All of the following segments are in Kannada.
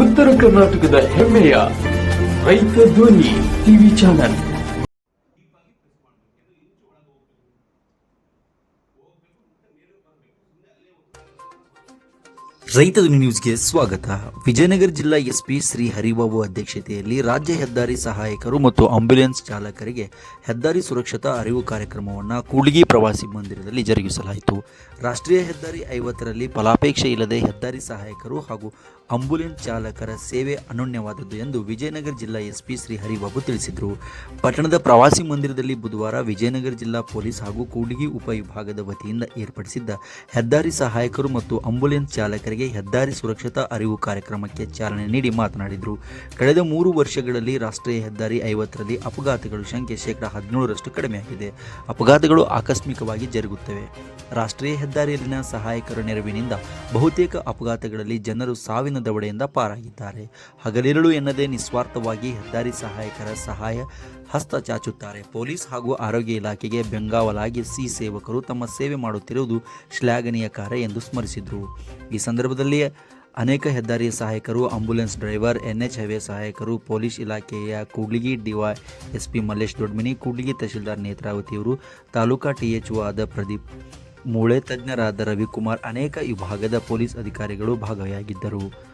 ಉತ್ತರ ಕರ್ನಾಟಕದ ಹೆಮ್ಮೆಯ ರೈತ ಧ್ವನಿ ಟಿವಿ ಚಾನಲ್. ರೈತ ಧ್ವನಿ ನ್ಯೂಸ್ಗೆ ಸ್ವಾಗತ. ವಿಜಯನಗರ ಜಿಲ್ಲಾ ಎಸ್ಪಿ ಶ್ರೀ ಹರಿಬಾಬು ಅಧ್ಯಕ್ಷತೆಯಲ್ಲಿ ರಾಜ್ಯ ಹೆದ್ದಾರಿ ಸಹಾಯಕರು ಮತ್ತು ಆಂಬ್ಯುಲೆನ್ಸ್ ಚಾಲಕರಿಗೆ ಹೆದ್ದಾರಿ ಸುರಕ್ಷತಾ ಅರಿವು ಕಾರ್ಯಕ್ರಮವನ್ನು ಕೂಡ್ಲಿಗಿ ಪ್ರವಾಸಿ ಮಂದಿರದಲ್ಲಿ ಜರುಗಿಸಲಾಯಿತು. ರಾಷ್ಟ್ರೀಯ ಹೆದ್ದಾರಿ ಐವತ್ತರಲ್ಲಿ ಫಲಾಪೇಕ್ಷೆ ಇಲ್ಲದೆ ಹೆದ್ದಾರಿ ಸಹಾಯಕರು ಹಾಗೂ ಆಂಬ್ಯುಲೆನ್ಸ್ ಚಾಲಕರ ಸೇವೆ ಅನನ್ಯವಾದದ್ದು ಎಂದು ವಿಜಯನಗರ ಜಿಲ್ಲಾ ಎಸ್ಪಿ ಶ್ರೀ ಹರಿಬಾಬು ತಿಳಿಸಿದರು. ಪಟ್ಟಣದ ಪ್ರವಾಸಿ ಮಂದಿರದಲ್ಲಿ ಬುಧವಾರ ವಿಜಯನಗರ ಜಿಲ್ಲಾ ಪೊಲೀಸ್ ಹಾಗೂ ಕೂಡಿಗಿ ಉಪವಿಭಾಗದ ವತಿಯಿಂದ ಏರ್ಪಡಿಸಿದ್ದ ಹೆದ್ದಾರಿ ಸಹಾಯಕರು ಮತ್ತು ಆಂಬ್ಯುಲೆನ್ಸ್ ಚಾಲಕರಿಗೆ ಹೆದ್ದಾರಿ ಸುರಕ್ಷತಾ ಅರಿವು ಕಾರ್ಯಕ್ರಮಕ್ಕೆ ಚಾಲನೆ ನೀಡಿ ಮಾತನಾಡಿದರು. ಕಳೆದ ಮೂರು ವರ್ಷಗಳಲ್ಲಿ ರಾಷ್ಟ್ರೀಯ ಹೆದ್ದಾರಿ ಐವತ್ತರಲ್ಲಿ ಅಪಘಾತಗಳು ಸಂಖ್ಯೆ ಶೇಕಡ ಹದಿನೇಳರಷ್ಟು ಕಡಿಮೆಯಾಗಿದೆ. ಅಪಘಾತಗಳು ಆಕಸ್ಮಿಕವಾಗಿ ಜರುಗುತ್ತವೆ. ರಾಷ್ಟ್ರೀಯ ಹೆದ್ದಾರಿಯಲ್ಲಿನ ಸಹಾಯಕರ ನೆರವಿನಿಂದ ಬಹುತೇಕ ಅಪಘಾತಗಳಲ್ಲಿ ಜನರು ಸಾವಿನ ದವಡೆಯಿಂದ ಪಾರಾಗಿದ್ದಾರೆ. ಹಗಲಿರುಳು ಎನ್ನದೇ ನಿಸ್ವಾರ್ಥವಾಗಿ ಹೆದ್ದಾರಿ ಸಹಾಯಕರ ಸಹಾಯ ಹಸ್ತ ಚಾಚುತ್ತಾರೆ. ಪೊಲೀಸ್ ಹಾಗೂ ಆರೋಗ್ಯ ಇಲಾಖೆಗೆ ಬೆಂಗಾವಲಾಗಿ ಸಿ ಸೇವಕರು ತಮ್ಮ ಸೇವೆ ಮಾಡುತ್ತಿರುವುದು ಶ್ಲಾಘನೀಯ ಕಾರ್ಯ ಎಂದು ಸ್ಮರಿಸಿದರು. ಈ ಸಂದರ್ಭದಲ್ಲಿ ಅನೇಕ ಹೆದ್ದಾರಿ ಸಹಾಯಕರು ಆಂಬ್ಯುಲೆನ್ಸ್ ಡ್ರೈವರ್, ಎನ್ಎಚ್ ಹೈವೇ ಸಹಾಯಕರು, ಪೊಲೀಸ್ ಇಲಾಖೆಯ ಕೂಡ್ಲಿಗಿ ಡಿವೈ ಎಸ್ಪಿ ಮಲ್ಲೇಶ್ ದೊಡ್ಮಿನಿ, ಕೂಡ್ಲಿಗಿ ತಹಶೀಲ್ದಾರ್ ನೇತ್ರಾವತಿಯವರು ತಾಲೂಕಾ ಟಿಎಚ್ಒ ಆದ ಪ್ರದೀಪ್ ಮೂಳೆ, ತಜ್ಞರಾದ ರವಿಕುಮಾರ್, ಅನೇಕ ವಿಭಾಗದ ಪೊಲೀಸ್ ಅಧಿಕಾರಿಗಳು ಭಾಗವಹಿಯಾಗಿದ್ದರು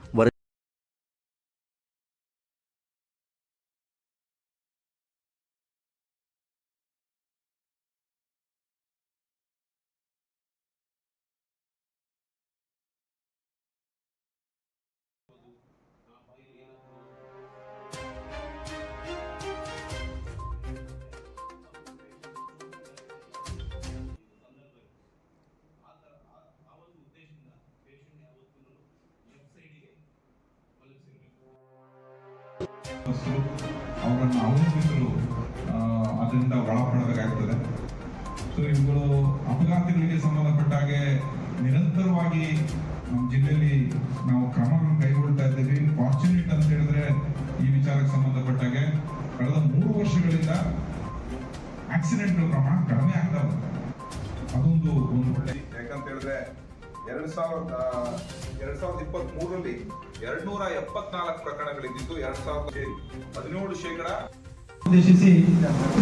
ಅವರನ್ನು ಅವಲಂಬಿಸಲು ಅದರಿಂದ ಒಳಪಡಬೇಕಾಗ್ತದೆ. ಸೊ ಇವುಗಳು ಅಪಘಾತಗಳಿಗೆ ಸಂಬಂಧಪಟ್ಟ ಹಾಗೆ ನಿರಂತರವಾಗಿ ನಮ್ಮ ಜಿಲ್ಲೆಯಲ್ಲಿ ನಾವು ಕ್ರಮಗಳನ್ನು ಕೈಗೊಳ್ತಾ ಇದ್ದೀವಿ. ಫಾರ್ಚುನೇಟ್ ಅಂತ ಹೇಳಿದ್ರೆ ಈ ವಿಚಾರಕ್ಕೆ ಸಂಬಂಧಪಟ್ಟಾಗೆ ಕಳೆದ ಮೂರು ವರ್ಷಗಳಿಂದ ಆಕ್ಸಿಡೆಂಟ್ ಪ್ರಮಾಣ ಕಡಿಮೆ ಆಗ್ತಾ ಅದೊಂದು ಒಂದು ಯಾಕಂತ ಹೇಳಿದ್ರೆ ಎರಡ್ ಸಾವಿರದ ಎರಡ್ ಸಾವಿರದ ಇಪ್ಪತ್ತ್ ಮೂರರಲ್ಲಿ ಎರಡ್ ನೂರ ಎಪ್ಪತ್ನಾಲ್ಕು ಪ್ರಕರಣಗಳಿದ್ದು ಎರಡ್ ಸಾವಿರದ ಹದಿನೇಳು ಶೇಕಡ. ಉದ್ದೇಶಿಸಿ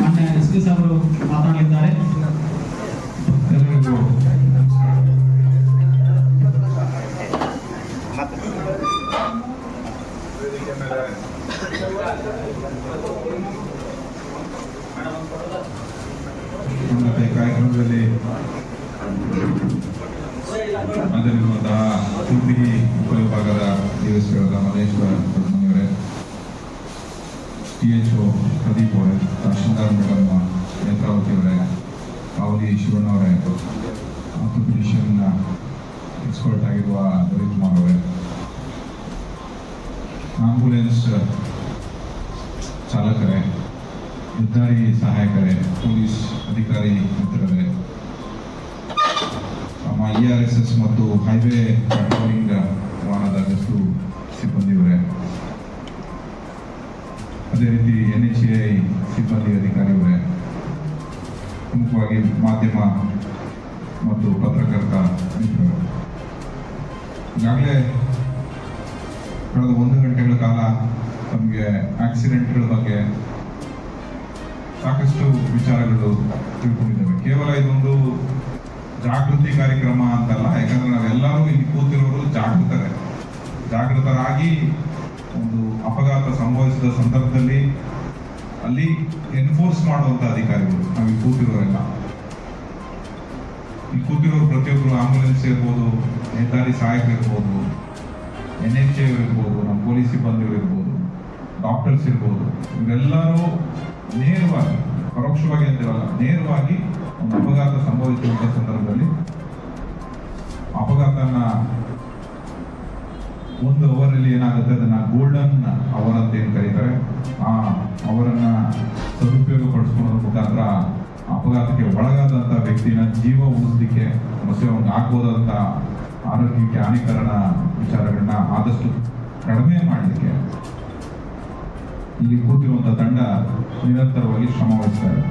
ಮಾನ್ಯ ಎಸ್ ಪಿ ಸಾಹೇಬರು ಮಾತನಾಡಲಿದ್ದಾರೆ ಕಾರ್ಯಕ್ರಮದಲ್ಲಿ ಅದರಿರುವಂತಹ ಕೂಡ್ಲಿಗಿ ಉಪವಿಭಾಗದ ಡಿಎಸ್ಪಿಗಳಾದ ಮಲ್ಲೇಶ್ವರ ದೊಡ್ಡಮನಿಯವರೇ ಟಿ ಎಚ್ ಒ ಪ್ರದೀಪ್ ಅವರೇ, ತಹಶೀಲ್ದಾರ್ ಮೇಡಮ್ ನೇತ್ರಾವತಿ ಅವರೇ ಕಾವಲಿ ಶಿವಣ್ಣ ಅವರೇ ಆರ್ಥೋಪಿಡಿಷಿಯನ್ನ ಎಕ್ಸ್ಪರ್ಟ್ ಆಗಿರುವ ಅವರೇ ಆಂಬುಲೆನ್ಸ್ ಚಾಲಕರೇ, ಹೆದ್ದಾರಿ ಸಹಾಯಕರೇ ಪೊಲೀಸ್ ಅಧಿಕಾರಿ ಮಿತ್ರರೇ ಎಸ್ ಮತ್ತು ಹೈವೇ ಪೆಟ್ರೋಲಿಂಗ್ ವಾಹನದ ಗಸ್ತು ಸಿಬ್ಬಂದಿಯವರೇ ಅದೇ ರೀತಿ ಎನ್ ಎಚ್ ಎ ಸಿಬ್ಬಂದಿ ಅಧಿಕಾರಿಯವರೇ ಪ್ರಮುಖವಾಗಿ ಮಾಧ್ಯಮ ಮತ್ತು ಪತ್ರಕರ್ತ ಮಿತ್ರರು. ಈಗಾಗಲೇ ಕಳೆದ ಒಂದು ಗಂಟೆಗಳ ಕಾಲ ನಮಗೆ ಆಕ್ಸಿಡೆಂಟ್ಗಳ ಬಗ್ಗೆ ಸಾಕಷ್ಟು ವಿಚಾರಗಳು ತಿಳ್ಕೊಂಡಿದ್ದೇವೆ. ಕೇವಲ ಇದೊಂದು ಜಾಗೃತಿ ಕಾರ್ಯಕ್ರಮ ಅಂತಲ್ಲ, ಯಾಕಂದ್ರೆ ನಾವೆಲ್ಲರೂ ಇಲ್ಲಿ ಕೂತಿರೋರು ಜಾಗೃತರೇ. ಜಾಗೃತರಾಗಿ ಒಂದು ಅಪಘಾತ ಸಂಭವಿಸಿದ ಸಂದರ್ಭದಲ್ಲಿ ಅಲ್ಲಿ ಎನ್ಫೋರ್ಸ್ ಮಾಡುವಂತ ಅಧಿಕಾರಿಗಳು ನಾವು ಕೂತಿರೋರೆಲ್ಲ. ಇಲ್ಲಿ ಕೂತಿರೋ ಪ್ರತಿಯೊಬ್ಬರು ಆಂಬುಲೆನ್ಸ್ ಇರ್ಬೋದು ಹೆದ್ದಾರಿ ಸಹಾಯಕ ಇರ್ಬೋದು ಎನ್ ಎಚ್ ಎ ಇರ್ಬೋದು, ನಮ್ಮ ಪೊಲೀಸ್ ಸಿಬ್ಬಂದಿಗಳು ಇರ್ಬೋದು ಡಾಕ್ಟರ್ಸ್ ಇರ್ಬೋದು, ಇವರೆಲ್ಲರೂ ನೇರವಾಗಿ, ಪರೋಕ್ಷವಾಗಿ ಅಂತಿರಲ್ಲ ನೇರವಾಗಿ ಅಪಘಾತ ಸಂಭವಿಸುವಂಥ ಸಂದರ್ಭದಲ್ಲಿ ಅಪಘಾತನ ಒಂದು ಅವರಲ್ಲಿ ಏನಾಗುತ್ತೆ ಅದನ್ನ ಗೋಲ್ಡನ್ ಅವರ್ ಅಂತ ಏನ್ ಕರೀತಾರೆ, ಆ ಅವರನ್ನ ಸದುಪಯೋಗ ಪಡಿಸ್ಕೊಳ್ಳೋದ್ರ ಮುಖಾಂತರ ಅಪಘಾತಕ್ಕೆ ಒಳಗಾದಂತ ವ್ಯಕ್ತಿನ ಜೀವ ಉಳಿಸಲಿಕ್ಕೆ ಮತ್ತೆ ಅವ್ನಿಗೆ ಆಗ್ಬೋದಂತ ಆರೋಗ್ಯಕ್ಕೆ ಹಾನಿಕರಣ ವಿಚಾರಗಳನ್ನ ಆದಷ್ಟು ಕಡಿಮೆ ಮಾಡಲಿಕ್ಕೆ ಇಲ್ಲಿ ಕೂತಿರುವಂತ ತಂಡ ನಿರಂತರವಾಗಿ ಶ್ರಮ ವಹಿಸ್ತಾರೆ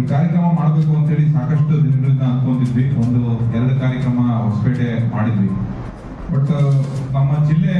ಈ ಕಾರ್ಯಕ್ರಮ ಮಾಡಬೇಕು ಅಂತೇಳಿ ಸಾಕಷ್ಟು ದಿನಗಳಿಂದ ಅನ್ಕೊಂಡಿದ್ವಿ. ಒಂದು ಎರಡು ಕಾರ್ಯಕ್ರಮ ಹೊಸಪೇಟೆ ಮಾಡಿದ್ವಿ. ಬಟ್ ನಮ್ಮ ಜಿಲ್ಲೆ